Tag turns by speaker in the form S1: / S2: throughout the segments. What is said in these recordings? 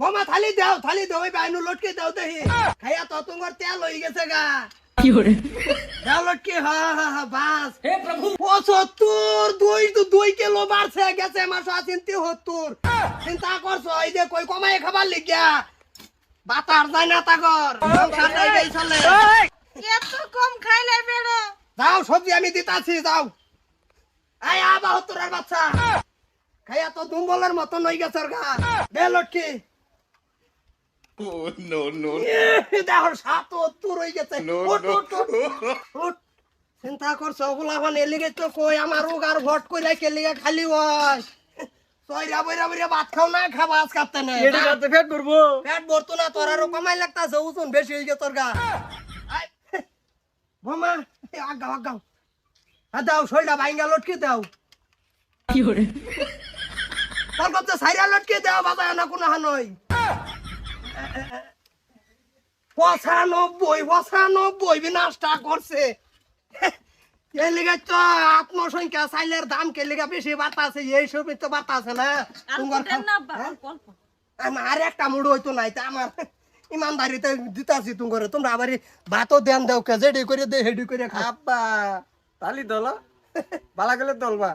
S1: বোমা থালি দাও থালি দাও ওই বাইনু লটকে দাও দেহি খাইয়া তো তোমার তেল হয়ে গেছে গা। দাও লটকে হা হা হা বাস।
S2: হে প্রভু।
S1: পঁচাত্তর দুই তো দুই কিলো বাড়ছে গেছে মাসো চিন্তি হত্তর চিন্তা করছ এই যে কই কমাই খাবার লিখিয়া বাতার যায় না তাগর। সংসার যাই গেই চলে।
S3: এত কম খাইলে বেড়ে।
S1: যাও সবজি আমি দিতাছি যাও। এই আবা হত্তরের বাচ্চা। খাইয়া তো দুম্বলের মতো নই গেছে গা। দে লটকি।
S4: No, no,
S1: দেখো সাত হয়ে গেছে। চিন্তা করছ ওগুলা মানে এলিগে তো কই আমার রোগ আর ভট কইরা কেলিগে খালি সইরা বইরা বইরা ভাত খাও না খাবা আজ কাটতে নেই
S2: এডি করতে ফেট করব
S1: পেট ভরতো না তোর আরও কমাই লাগতাছে ওজন বেশি হয়ে গেছে তোর গা। বোমা আগাও আগাও। হ্যাঁ দাও শরীরটা ভাঙ্গা লটকে দাও। তোর কথা সাইরা লটকে দাও বাবা না কোনো হানই। পঁচানব্বই পঁচানব্বই বিনাশটা করছে। এই লিগে তো আত্মসংখ্যা চাইলের দাম কে লিগে বেশি বাড়তাছে এই তো বাড়তাছে না। তোমার
S3: বা,
S1: হ্যাঁ? আমার আর একটা মুড়ো হইতো নাই তা আমার ইমানদারিতে দিতাছি তুমি তোমরা আবার ভাতও দেন দেও কে যেডি করে দে হেডি করে খা।
S2: তালি দল বালা গেলে দলবা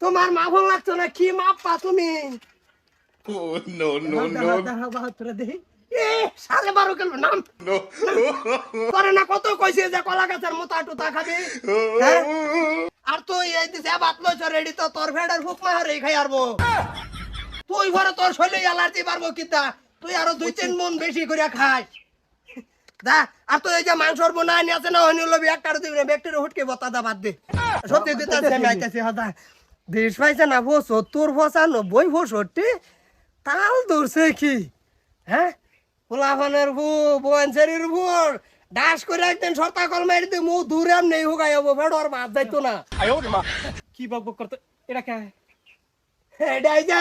S1: তোমার মা ভালো লাগতো না কি মাপা তুমি?
S4: Oh,
S1: এ সাড়ে বারো কিলো নাম। করে না কত কইছে যে কলা গাছের মোটা টুতা খাবি? হ্যাঁ? আর তুই এই দিছে ভাত লইছ রেডি তো তোর ফেডের হুক মারে খাই আরবো। তুই ঘরে তোর শৈলে অ্যালার্জি পারব কিতা? তুই আরও দুই তিন মন বেশি করে খাস। দা আর তুই এই যে মাংসর বোনানি আছে না হইনি লবি একটা দিবি ব্যক্তির হুটকে বতা দা বাদ দে। সত্যি দিতে আমি আইতেছি হদা। দেশ পাইছে না ভো সত্তর পঁচানব্বই পঁয়ষট্টি তাল ধরছে কি? হ্যাঁ? পোলাফানের ভু বোয়ানসারির ভুর ডাস করে একদিন সর্তা কল মারি দি মুখ দূরে আম নেই হুগাই হব ফেডর বাদ যাইতো না।
S2: কি বক বক করতে? এটা কে?
S1: এটাই যে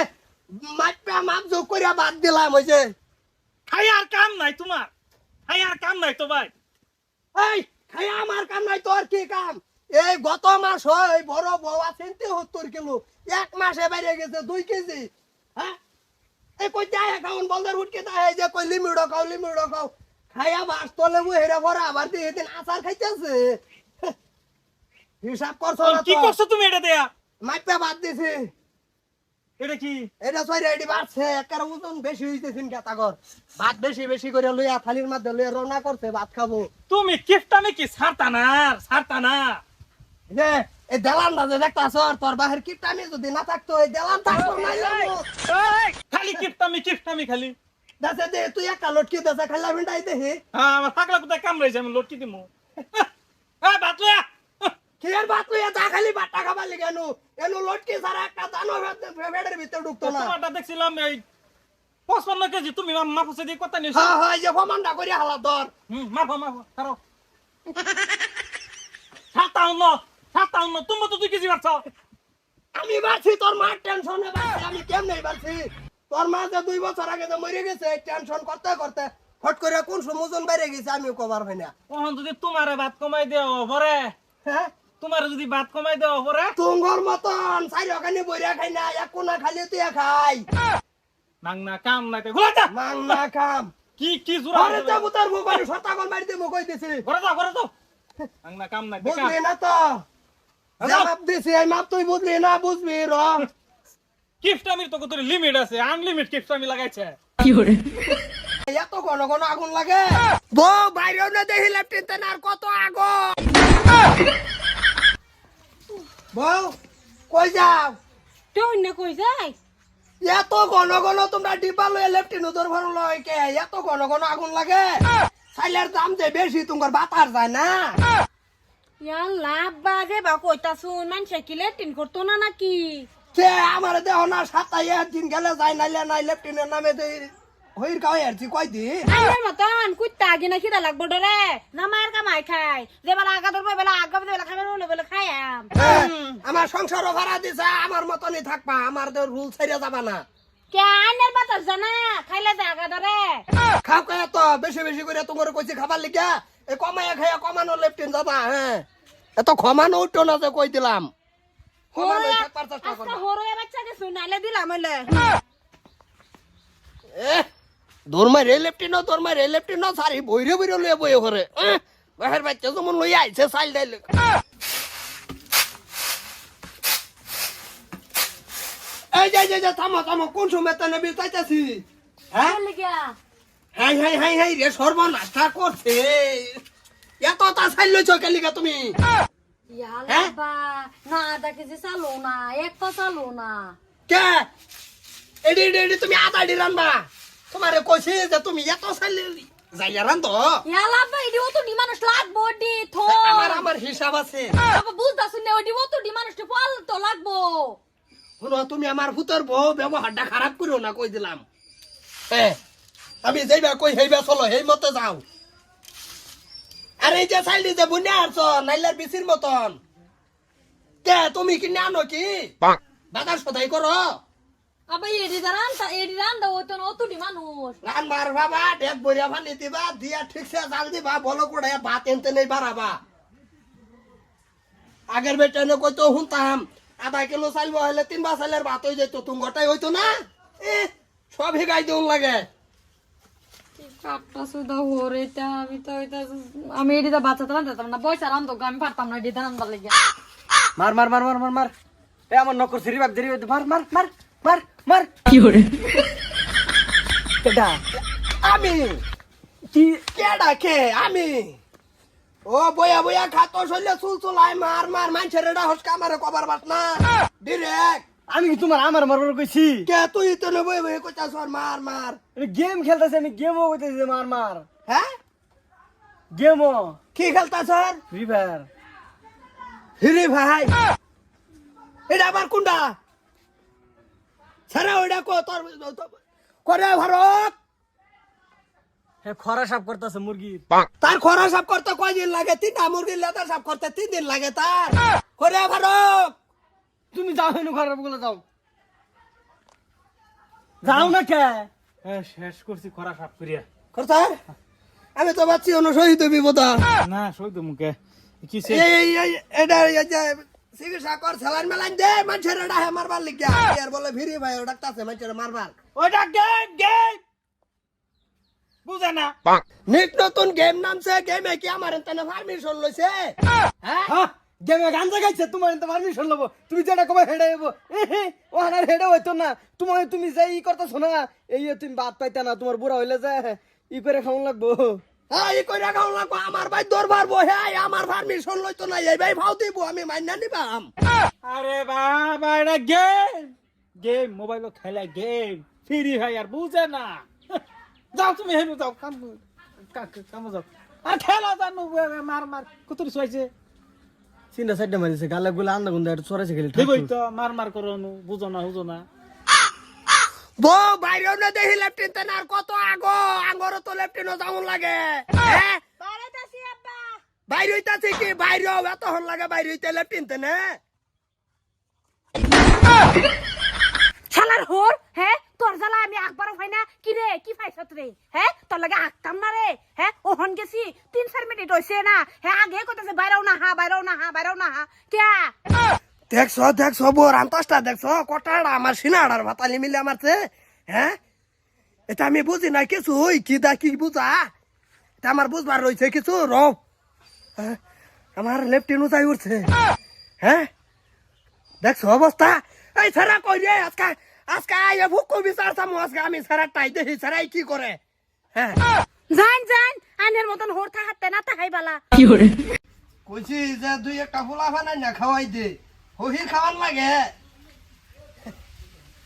S1: মাপা মাপ যোগ করিয়া বাদ দিলাম ওই যে।
S2: খাই আর কাম নাই তোমার। খাই আর কাম নাই তো ভাই।
S1: এই খাই আমার কাম নাই তোর কি কাম? এই গত মাস হয় বড় বউয়া চিনতে সত্তর কিলো। এক মাসে বাইরে গেছে দুই কেজি। হ্যাঁ? এই কই যায় খাউন বলদের উঠকে তাই যে কই লিমিড়ো খাও লিমিড়ো খাও। খাইয়া বাস তলে বই হেরে ভরা আবার দিয়ে দিন আচার খাইতেছে। হিসাব করছ না
S2: কি করছ তুমি এটা দেয়া?
S1: মাইপা বাদ দিছে।
S2: এটা কি?
S1: এটা সরি এডি বাড়ছে একার ওজন বেশি হইতেছিন কেতাগর ভাত বেশি বেশি করে লইয়া থালির মধ্যে লইয়া রওনা করছে ভাত খাব।
S2: তুমি কিফটামে কি? ছাড়তানা ছাড়তানা
S1: যে এই দেলানটা যে দেখতাছ তোর বাহির কিপটা আমি যদি না থাকতো এই দেলান থাকতো না
S2: খালি কিফটামি কিফটামি খালি।
S1: দেশে দে তুই একটা লটকি দেশে খাইলা ভিন্ডাই দেহি
S2: হ্যাঁ আমার থাকলা কোথায় কামড়াইছে আমি লটকি দিমু। হ্যাঁ
S1: কি আর খালি খাবার লিগে এনু। এনু লটকি সারা একটা দানো ফেডের ভিতরে ঢুকতো না।
S2: তোমারটা দেখছিলাম এই পঁচপান্ন কেজি তুমি মাফুসে দিয়ে কথা নিয়েছো।
S1: হ্যাঁ হ্যাঁ এই যে ফমানটা করে হালা ধর।
S2: হুম মাফো সাতাউন্ন তুমি তো দুই কেজি বাড়ছ।
S1: আমি বাড়ছি তোর মার টেনশনে বাড়ছি আমি কেমনে বাড়ছি? তোর মা যে দুই বছর আগে যে মরে গেছে টেনশন করতে করতে ফট করে কোন সমোজন বাইরে গেছে আমি কবার ভাই না।
S2: তখন যদি তোমারে ভাত কমাই দেওয়া পরে
S1: হ্যাঁ?
S2: তোমারে যদি ভাত কমাই দেওয়া পরে
S1: তুঙ্গর মতন চারি ওখানে বইরা খাই না এক কোনা খালি তুই খাই।
S2: নাং না কাম নাই ঘুরে যা
S1: মাং না খাম
S2: কি কি জোড়া
S1: ঘরে যাব তোর মোবাইল সতাগল মারি দিয়ে মুখ দিছি
S2: ঘরে যাও ঘরে যাও। নাং না কাম দেখা
S1: বুঝলি না তো। যে মাপ দিছি এই মাপ তুই বুঝলি না বুঝবি র।
S2: কিফটামির তো কত লিমিট আছে আনলিমিট কিফটামি লাগাইছে।
S1: এত ঘন ঘন আগুন লাগে। বউ বাইরেও না দেখি লেফটেন্ট আর কত আগুন। বউ কই যাও?
S3: তুই না কই যাই
S1: এত ঘন ঘন তোমরা ডিব্বা লয়ে লেফটেন্ট উদর ভর লয় কে এত ঘন ঘন আগুন লাগে। সাইলের দাম যে বেশি তোমার বাতার যায় না।
S3: লাভ বাজে বা মানুষে কি করতো না নাকি?
S1: সে আমার দেহ না সাতাই দিন গেলে নাইলে নাই লেফটেন্টের নামে হইর কাউ এরছি কয় দিন
S3: আমার মতন কুত্তা আগে না খিদা লাগবো ডরে। না মায়ের কামাই খাই যে বেলা আগা ধরবো বেলা আগা বেলা খাবে বলে বেলা খাই
S1: আমার সংসারও ভাড়া দিছে আমার মতনই থাকবা আমার তো রুল ছেড়ে যাবা না।
S3: কে জানা? খাইলে ধরে।
S1: খাও কে তো বেশি বেশি করে তোমার কইছি খাবার লিখা এই কমাইয়া খাইয়া কমানো লেফটেন্ট যাবা হ্যাঁ এত ক্ষমানো উঠো না যে কই দিলাম। কমানো থাকবার চেষ্টা
S3: আজকে
S1: করবা।
S3: হরয়ে দিলাম হইলে।
S1: এ, দৌড় মারে লেফটিনো দৌড় মারে লেফটিনো সারি বইরে বইরে লইয়া বইয়ে ঘরে। বাহের বাচ্চা যেমন লইয়া আইছে সাইল ডাইল। এই যে যে যে থামো থামো কোন সময় তো নেবি চাইতাছি? হ্যাঁ? হাই হাই হাই হাই রে সর্বনাশটা করছে। এত তা সাইল লইছ কেলিকা তুমি? হ্যাঁ?
S3: না আধা কেজি চালো না চালো না।
S1: কে? এডি এডি এডি তুমি আধা ডি রানবা তোমারে কইছি যে তুমি এত সাইল যাইয়া রান্ধ।
S3: ইয়ালা ভাই এডি অত ডি মানুষ লাগবো ডি থো।
S1: আমার আমার হিসাব আছে।
S3: বাবা বুঝতাছ না ওডি অত ডি মানুষ ফল তো লাগবো।
S1: শুনো তুমি আমার ভূতর বউ ব্যবহারটা খারাপ করো না কই দিলাম। হ্যাঁ আমি যেইবা কই হেইবা চলো হেই মতে যাও। আর এই যে সাইলি যে বুনে আনছ নাইলার বিচির মতন। কে তুমি কিনে আনো কি? বাজার সদাই করো
S3: আবার এডি দাঁড়ান এডি রান্দা ওই তো অত ডি মানুষ
S1: রান মার বাবা ডেক বরিয়া পানি দিবা দিয়া ঠিকসে জাল দিবা বলো কোড়ে ভাত এনতে নেই বাড়াবা আগের বেটা কই তো শুনতাম আধা কিলো চাইব হলে তিন বা চাইলের ভাত হয়ে যেত তুমি গোটাই হইতো না? এ সব হিগাই দিউন লাগে।
S3: কাপটা সুদা হরে আমি তো এটা আমি এডিটা বাঁচাতে পারতাম না। পয়সা রান্ধো আমি পারতাম না এডিটা রান্দার লেগে।
S5: মার মার মার মার মার মার। এ আমার নকর সিরি বাগ দেরি মার মার মার মার মার। কেডা?
S1: আমি?
S5: কি
S1: কেডা কে? আমি? ও বয়া বয়া খাতো শৈলে চুল চুলাই মার মার মানছে রেডা হসকা মারে কবার বাস না। ডিরেক্ট।
S5: আমি কি তোমার আমার মারবার কইছি?
S1: কে তুই তো বই বই কইতাছ মার মার।
S5: গেম খেলতেছি আমি গেমও কইতেছি মার মার।
S1: হ্যাঁ?
S5: গেমও।
S1: কি খেলতাছ
S5: ফ্রি ফায়ার
S1: হিরে ভাই এটা আবার কোনটা? ছাড়া ওইটা কো তোর করে ভারত।
S5: হ্যাঁ খরা সাপ করতেছে মুরগি
S1: তার খরা সাফ করতে কয়দিন লাগে? তিনটা মুরগির লেদার সাফ করতে তিন দিন লাগে তার। করে ভারত।
S5: তুমি যাও হেনু খরা বলে যাও। যাও না কে?
S2: হ্যাঁ শেষ করছি খরা সাপ করিয়া।
S1: করতার আমি তো ভাবছি অন্য শহীদ বিপদ
S2: না তো মুখে কি?
S1: এই এই এটা চিকিৎসা কর সেলাইন মেলাইন দে মানুষের এটা হে মারবার লিখিয়া। আর বলে ভিড়ি ভাই ওটা কাছে মানুষের মারবার।
S2: ওটা গেম গেম বুঝে না?
S1: নিক নতুন গেম নামছে গেমে কি আমার এখানে পারমিশন লইছে? হ্যাঁ।
S5: হ্যাঁ। গেমে গান জাগাইছে তোমার তো পারমিশন লব। তুমি যেটা কবে হেডে যাব ও হানার হেডে হইতো না। তোমার তুমি যে ই করতেছো না এই তুমি বাদ পাইতা না তোমার বুড়া হইলে যে ই করে খাওয়ান লাগবো।
S1: এই কইরা গাও লাগবো আমার ভাই দরবার বহে আমার পারমিশন লইতো না এই ভাই ভাও দিব আমি মাইনা নিবাম।
S2: আরে বাবা এটা গেম গেম মোবাইল খেলা গেম ফ্রি হয় আর বুঝে না। যাও তুমি হেনু যাও কাম কামো যাও। আর খেলা জানো মার মার কুতুরি শুয়াইছে
S5: চিন্তা সাইডে মারিছে গালে গুলা আন্দা গুন্দা একটু চড়াইছে খেলে
S2: ঠিকই তো মার মার করো নু বুঝো না বুঝো না।
S1: বো বাইরেও না দেখি লেফটেন্ট আর কত আগো আঙ্গরও তো লেফটেন্ট যাওন লাগে। হ্যাঁ?
S3: আব্বা।
S1: বাইরে হইতাছে কি? বাইরেও এত হন লাগে বাইরে হইতে লেফটেন্ট না
S3: শালার হোর হ্যাঁ? তোর জ্বালা আমি আকবারও পাই না। কি রে কি পাইছত রে হ্যাঁ? তোর লাগে আঁকতাম না রে হ্যাঁ ও হন গেছি। তিন চার মিনিট হয়েছে না। হ্যাঁ আগে কইতাছে বাইরেও না হা বাইরেও না হা বাইরেও না হা। কে
S1: দেখছ দেখছ বোর আন্তসটা দেখছ কটাড়া আমার সিনাড়ার ভাতালি মিলে আমারছে হ্যাঁ এটা আমি বুঝি না কিছু ওই কি দা কি বুঝা এটা আমার বুঝবার রয়েছে কিছু র হ্যাঁ, আমার লেফটিন উঠাই উঠছে। হ্যাঁ দেখছ অবস্থা এই সারা কই রে আজকে আজকে আইয়ে ভুক বিচার চামু আজকে আমি সারা টাই দেখি সারাই কি করে হ্যাঁ।
S3: জান জান আনের মতন হোর থাকতে না তাহাই বালা।
S1: কইছি যে দুই একটা ফুলা ফানাই না খাওয়াই দে। হহির খাওয়ান লাগে।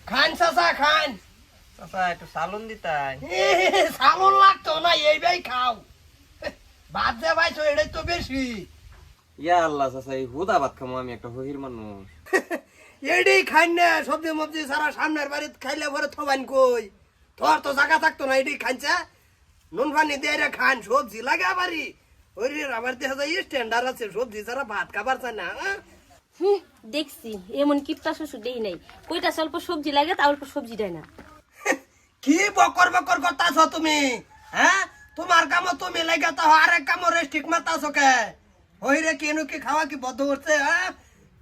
S1: খান চাচা খান।
S5: চাচা একটু সালন দিতাই
S1: সামন লাগতো না এইবাই খাও। ভাত যে ভাইছো এটাই তো বেশি।
S5: ইয়া আল্লাহ চাচা এই হুদা ভাত খামো আমি একটা হহির মানুষ।
S1: এডি খান না সবজি মবজি সারা সামনের বাড়িতে খাইলে পরে থবান কই। তোর তো জায়গা থাকতো না এডি খানছে নুন পানি দিয়ে খান সবজি লাগা বাড়ি। ওই রে আবার দেখা যায় স্ট্যান্ডার্ড আছে সবজি ছাড়া ভাত খাবার চায় না
S6: দেখছি এমন কিপটা শ্বশুর দেই নাই। কইটা অল্প সবজি লাগে তা অল্প সবজি দেয় না।
S1: কি বকর বকর করতাছ তুমি হ্যাঁ? তোমার কাম তুমি লাগে তো আরেক কাম রেস্ট্রিক মারতাছ কে? ওই রে কেন কি খাওয়া কি বদ্ধ করছে হ্যাঁ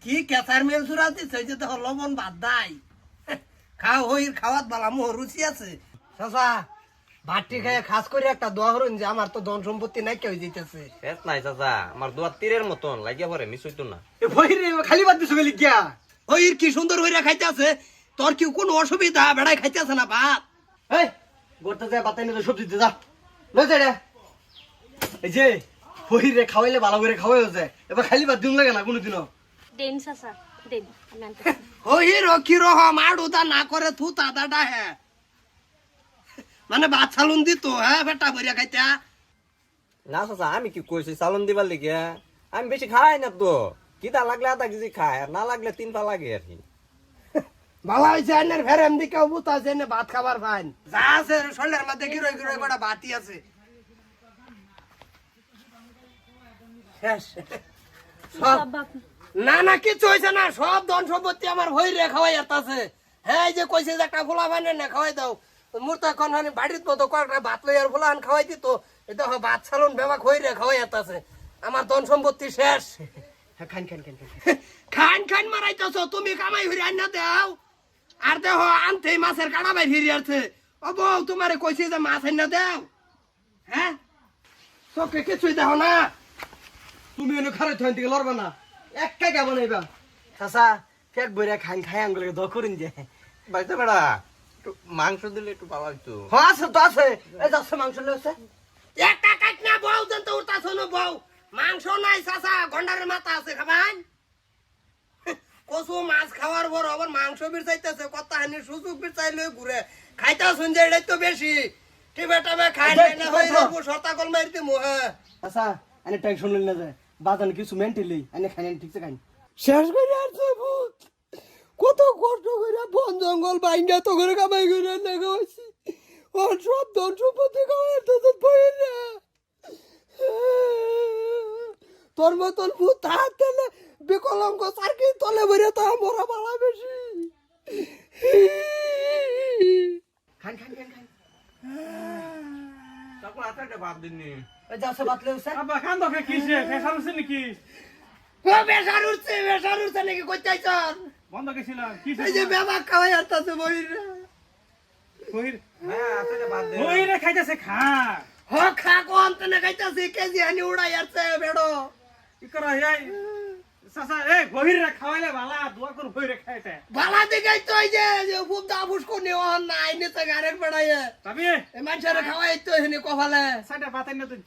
S1: কি কেসার মেল সুরা দিছে যে তো লবণ বাদ দাই খাও হইর খাওয়াত বালা মোহ রুচি আছে। চাচা ভাতটি খায় খাস করে একটা দোয়া হরুন যে আমার তো ধন সম্পত্তি নাই কেউ দিতেছে
S7: শেষ নাই চাচা আমার দুয়ার তীরের মতন লাগিয়া পরে মিস হইতো না।
S5: এ ভই রে খালি বাদ দিছো গেলি গিয়া।
S1: ওই কি সুন্দর হইরা খাইতেছে? তোর কি কোনো অসুবিধা? বেড়াই খাইতেছে না ভাত
S5: এই গোটা যায় বাতাই নিয়ে সবজি দে যা। লই যা রে। এই যে ভই রে খাওয়াইলে ভালো করে খাওয়াই যায়। এবার খালি বাদ দিন লাগে না কোনোদিনও।
S6: দেন চাচা দেন আমি আনতেছি।
S1: ওই রকি রহ মাড়ু তা না করে থু তাদাটা হ্যাঁ মানে ভাত ছালুন দিত হ্যাঁ বেটা ভরিয়া খাইতা।
S7: না চাচা আমি কি কইছি চালন দিবার লিগে আমি বেশি খাই না তো। কিতা লাগলে আধা কেজি খাই আর না লাগলে তিন পা লাগে আর কি।
S1: ভালো হয়েছে আইনের ফের এমনি কেউ বুত আছে এনে ভাত খাবার ফাইন। যা আছে শরীরের মধ্যে গিরোই গিরোই কটা ভাতই আছে। শেষ। সব না না কিছু হয়েছে না সব ধন সম্পত্তি আমার ভই রে খাওয়াই আছে। হ্যাঁ এই যে কইছে যে একটা ফুলা বানে না খাওয়াই দাও। মোর তো এখন হানি বাড়ির মতো কয়েকটা ভাত লই আর ফুলা খাওয়াই দিত। এটা ভাত ছালুন বেবা খই রে খাওয়াই আছে আমার ধন সম্পত্তি শেষ।
S5: হ্যাঁ খান খান খান খান
S1: খান মারাইতেছ তুমি কামাই হইরে আইনা দাও। আর দেহ আনতে মাছের কাটা বাই ফিরি আছে ও বউ তোমারে কইছি যে মাছ আইনা দাও। হ্যাঁ? তোকে কিছুই দেহ না।
S5: তুমি এনে খারাই থাইন থেকে লড়বা না। একা কে বানাইবা। চাচা পেট বইরা খান খাই আঙ্গুলে দ করিন যে।
S7: বাইতে বেড়া একটু মাংস দিলে একটু ভালো হইতো।
S5: হ্যাঁ আছে তো আছে। এই যাচ্ছে মাংস লইছে
S1: একটা কাট না বউ দেন তো উঠতা শোনো বউ। মাংস নাই চাচা গন্ডারের মাথা আছে খাবান। কচু মাছ খাওয়ার পর আবার মাংস বিরচাইতেছে কত হানি সুযোগ বিরচাইলে ঘুরে। খাইতা শুন যে এটাই তো বেশি। টিবে টাবে খাই না হয়ে? কল মারি দিমু হ্যাঁ।
S5: চাচা এনে টেনশন লইন না যায় বাজান কিছু মেন্টালি এনে খাই ঠিক আছে খাই
S1: শেষ করে আর তো ভূত কত কষ্ট করে বন জঙ্গল বাইঙ্গা তো করে কামাই করে না খাওয়াইছি। ওর সব ধন সম্পত্তি তো তো বই না। তোর মতন ভূত না বিকলঙ্গ সার্কি তলে বেরে তো মরা বালা বেশি।
S5: খান খান খান খান।
S7: তখন আটাটা বাদ
S2: খান কিসে ফেসার নাকি?
S1: ও বেসার উঠছে বেসার উঠছে নাকি
S2: বন্ধ গেছিলাম
S1: এই যে বেবা খাওয়াই তাতে বই না
S7: হ্যাঁ বাদ দে।
S2: খাইতেছে খা।
S1: হ খা কোন তনে খাইতাছি কেজি হানি উড়াই আসছে বেড়ো।
S2: কি করা যাই এ রে খাওয়াইলে ভালা দোয়া করে রে খাইতে।
S1: বালা দিগাই তো এই যে খুব না আইনে তো গারের বেড়াইয়ে
S2: তবে?
S1: এই মানুষের খাওয়াই তো হেনে কফালে
S2: সাইডে বাতাই না তুই।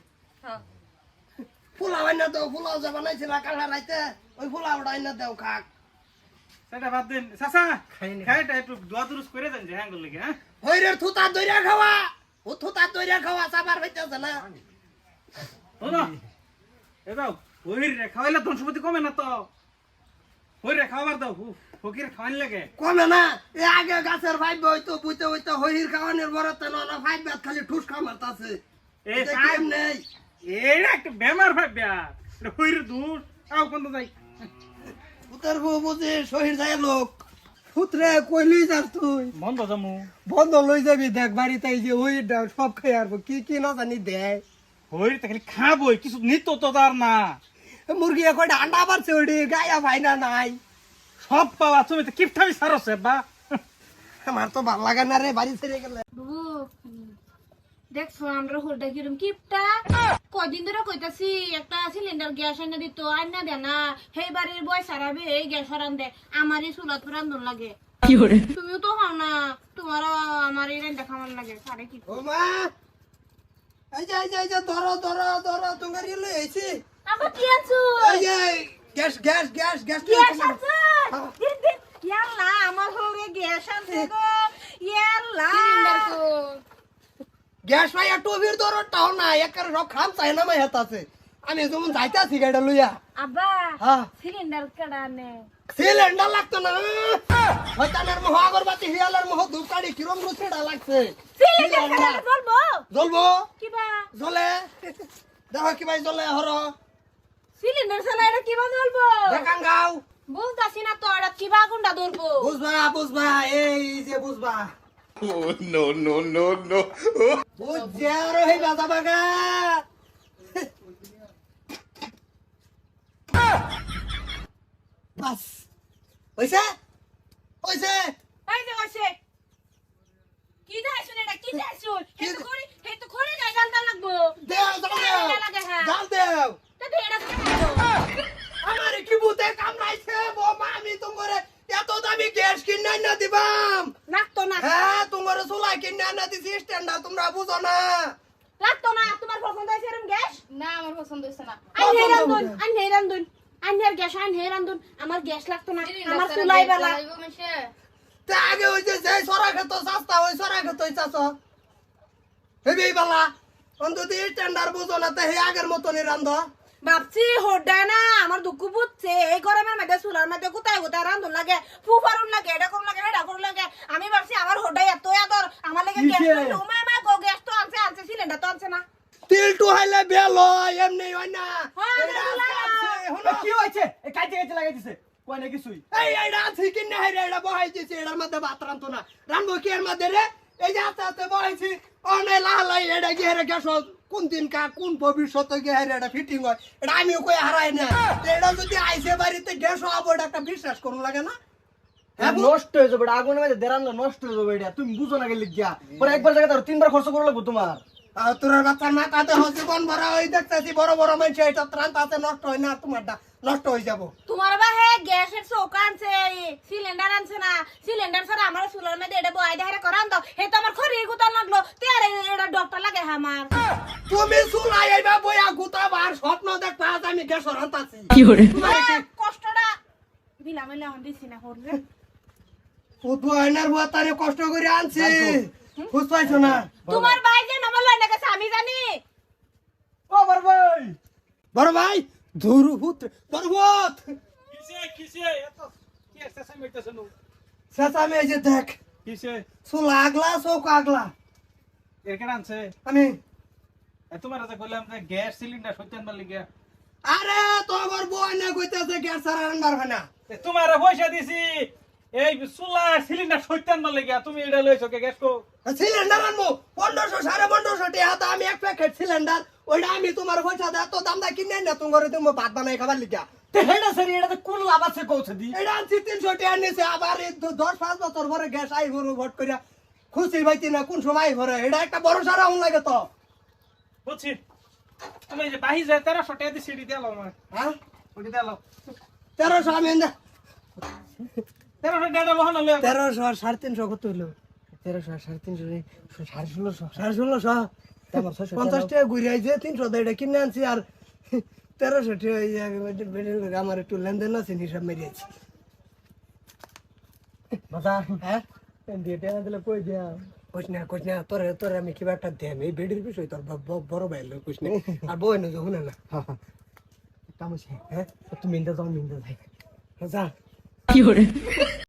S6: হ্যাঁ।
S1: ফুলা হয় না তো ফুলাও যে বানাইছিল কালা রাইতে ওই ফুলা উড়াই না দেও খাক।
S2: সাইডে বাদ দিন। চাচা খাইটা একটু দোয়া দুরুস করে দেন যে হ্যাঁ করলে হ্যাঁ?
S1: হইরের থুতা দইরা খাওয়া। ও থুতা দইরা খাওয়া সাবার হইতেছে না।
S2: শোনো এ দাও গহির রে খাওয়াইলে ধন সম্পত্তি কমে না তো। গহির রে খাওয়াবার দাও উফ, ফকির খাওয়ানি লাগে।
S1: কমে না এ আগে গাছের ভাইবে হইতো বুঝতে হইতো হইর খাওয়ানোর বড়তে না ফাইভ ব্যাট খালি ঠুস খামারতাছে
S2: এ
S1: কেম নেই
S2: এইটা একটা বেমার ভাই ব্যাগ এটা হইর দূর আও কোন যাই।
S1: উত্তর বউ বুঝে শহীদ যায় লোক। পুত্রে কই লই যাস তুই?
S2: বন্ধ জামু।
S1: বন্ধ লই যাবি দেখ বাড়িতে এই যে ওই সব খাই আরবো কি কি না জানি দেয়।
S2: হইর তা খালি খাবই কিছু নিত্য তো তার না।
S1: মুরগি কয়টা আন্ডা পারছে ওটি গায়া ভাইনা নাই।
S2: সব পাওয়া তুমি তো কিপঠাই সারছে বা
S1: আমার তো ভালো লাগে না রে বাড়ি ছেড়ে গেলে।
S3: বাবু দেখছ আমরা হোলটা কিরম কিপটা। কদিন ধরে কইতাছি একটা সিলিন্ডার গ্যাস আইনা দিত আইনা দে না। সেই বাড়ির বয় সারাবে এই গ্যাস রান দে। আমারই চুলাত রান্ধন লাগে। তুমিও তো খাও না তোমার আমার এই রান্না খাওয়ার লাগে সারে কি?
S1: ও মা! এই যে এই যে এই যে ধরো ধরো ধরো তোমার ইয়ে এসি
S3: আবার কি আছো
S1: এই যে gas gas gas gas
S3: gas আছে দিন দিন। ইয়াল্লা আমার হরে গ্যাস আছে গো। ইয়াল্লা।
S1: গ্যাস ভাই টুবির টাও না একের সব খাম চাই না মাই হাতাছে আমি যেমন যাইতাছি গাড়িটা লইয়া
S3: আব্বা
S1: হ্যাঁ
S3: সিলিন্ডার কাটানে
S1: সিলিন্ডার লাগতো না। মোহ আগরবাতি হিয়ালের মোহ ধূপকাঠি কিরম রুচিটা লাগছে।
S3: সিলিন্ডার কাটানে বলব
S1: জ্বলবো?
S3: কিবা?
S1: জ্বলে। দেখো কি ভাই জ্বলে হর
S3: সিলিন্ডার চালাইরা কিবা বলব
S1: দেখান গাও
S3: বলতাছি না তো এটা কিবা গুন্ডা ধরবো
S1: বুঝবা বুঝবা এই যে বুঝবা।
S4: Oh, no, no, no, no.
S1: বুঝে আর হই বাজা বাগা
S3: এই যে হইছে কি দাইছুন এটা কি দাইছুন হে তো দেও দাও। জাল দেও।
S1: তো এটা আমারে কি
S3: বুতে বো
S1: মা আমি তোমারে এত দামি গ্যাস কিনে না দিবাম।
S3: লাগতো না
S1: হ্যাঁ তোমার চুলা কিনে না দিছি স্ট্যান্ডা তোমরা বুঝো না।
S3: লাগতো না তোমার পছন্দ হয়েছে এরকম গ্যাস?
S8: না আমার পছন্দ হয়েছে না।
S3: আই হেরান দুন আই হেরান দুন আইনের গ্যাস আইন হেরান দুন আমার গ্যাস লাগতো না আমার চুলাই বেলা।
S1: তা আগে ওই যে যে সরা খেতো চাস্তা ওই সরা খেতো চাষ হেবি বালা। অন্তত স্ট্যান্ডার বুঝো না তা হে আগের মতনই রান্ধ।
S3: ভাবছি হোডায় না আমার দুঃখ বুঝছে। এই গরমের মধ্যে চুলার মধ্যে কোথায় কোথায় রান্ধুন লাগে ফুফারুন লাগে এটা করুন লাগে এটা করুন লাগে। আমি ভাবছি আমার হোডায় এত আদর আমার লাগে গ্যাস তো মা মা গো গ্যাস তো আনছে আনছে সিলিন্ডার তো আনছে না।
S1: তিল টু হাইলে বেলো এমনি হয় না।
S5: কি হয়েছে? এ কাইতে কাইতে লাগাই দিছে কয় না কিছুই
S1: এই এইটা আছে কি না রে এটা বহাইছি এটার মধ্যে ভাত রান্ধতো না। রান্ধবো কি এর মধ্যে রে? এই যে আস্তে আস্তে বহাইছি অনে লাহালাই এটা গিয়ে রে গ্যাস কোন দিন কা কোন ভবিষ্যতে গিয়ে এটা ফিটিং হয় এটা আমিও কই হারাই না। এটা যদি আইসে বাড়িতে গ্যাস হব এটা একটা বিশ্বাস করুন লাগে না? হ্যাঁ,
S5: নষ্ট হয়ে যাবে মধ্যে নষ্ট হয়ে যাবে এটা। তুমি বুঝো না গেলে গিয়া। পরে একবার জায়গা ধরো তিনবার খরচ করে লাগবো তোমার।
S1: তোর বাচ্চার মাথাতে হচ্ছে জীবন ভরা ওই দেখতেছি বড় বড় মানুষ এটা ত্রাণ তাতে নষ্ট হয় না তোমারটা নষ্ট হয়ে যাব।
S3: তোমার বা হে গ্যাসের চৌকা আনছে সিলিন্ডার আনছে না। সিলিন্ডার ছাড়া আমার চুলার মধ্যে এটা বয় দেখারে করান দাও হে তো আমার খড়ি গুতান লাগল তে আর এটা ডক্টর লাগে হ্যাঁ আমার।
S1: তুমি চুলাই আইবা বইয়া গুতাবার স্বপ্ন দেখতে আজ আমি গ্যাস রান্তাছি
S3: তোমার কষ্টটা বিলামিলে হন দিছি না করবে
S1: উদ্বয়নের বুয়াতারে কষ্ট করে আনছি। বুঝ পাইছো না?
S3: তোমার ভাই যে নাম্বার লয় না গেছে আমি জানি।
S5: ও বার ভাই।
S1: বড় ভাই ধুরু পুত্র পর্বত
S2: কিসে কিসে? এত কি একটা সাইম নো?
S1: শেষা যে দেখ।
S2: কিসে?
S1: চুল আগলা চৌক আগলা।
S2: এর কেন আনছে?
S1: আমি।
S2: তোমার যে কইলাম যে গ্যাস সিলিন্ডার সত্যি আনবার লিগে।
S1: আরে তোমার বই না কইতাছে গ্যাস রান্নার হয় না।
S2: তোমার পয়সা দিছি। এই চুলা সিলিন্ডার সত্যি আনবার লিগে তুমি এটা লইছো কে গ্যাস কো?
S1: সিলিন্ডার আনব। পনেরোশো সাড়ে পনেরোশো টাকা তো আমি এক প্যাকেট সিলিন্ডার ওইটা আমি তোমার পয়সা দেয় এত দাম দা কিনে না তোমার তুমি ভাত বানাই খাবার
S5: তে হেডা সরি এটা কোন লাভ আছে কৌছে দি
S1: এটা আনছি তিনশো টাকা নিছে আবার দশ পাঁচ বছর পরে গ্যাস আই ভোট করিয়া খুশি পাইছি না কোন সময় ভরে? এটা একটা বড় সারা হন লাগে তো।
S2: বুঝছি। তুমি এই যে বাহি যায় তেরোশো টাকা দিয়ে সিঁড়ি দিয়ে আমার
S1: হ্যাঁ?
S2: ওটি দিয়ে
S1: তেরোশো আমি এনে-
S2: তেরোশো টাকা লোহান
S1: তেরোশো আর সাড়ে তিনশো কত হইল? তেরোশো আর সাড়ে তিনশো সাড়ে ষোলোশো। সাড়ে ষোলোশো? পঞ্চাশ টাকা ঘুরে আইছে তিনশো তো এটা কিনে আনছি আর তেরোশো টাকা আমার একটু লেনদেন আছে হিসাব মেরিয়েছি হ্যাঁ?
S5: টেনা দিলে কই দিয়া
S1: কোচ না কোচ না তোর তোর আমি কিবা একটা দেম এই বেডির বিষয় তোর বড় ভাই লোক কোচ না আর বই না যখন না
S5: কামছে হ্যাঁ? তুমি মিন্টা যাও মিন্টা যাই
S1: যা।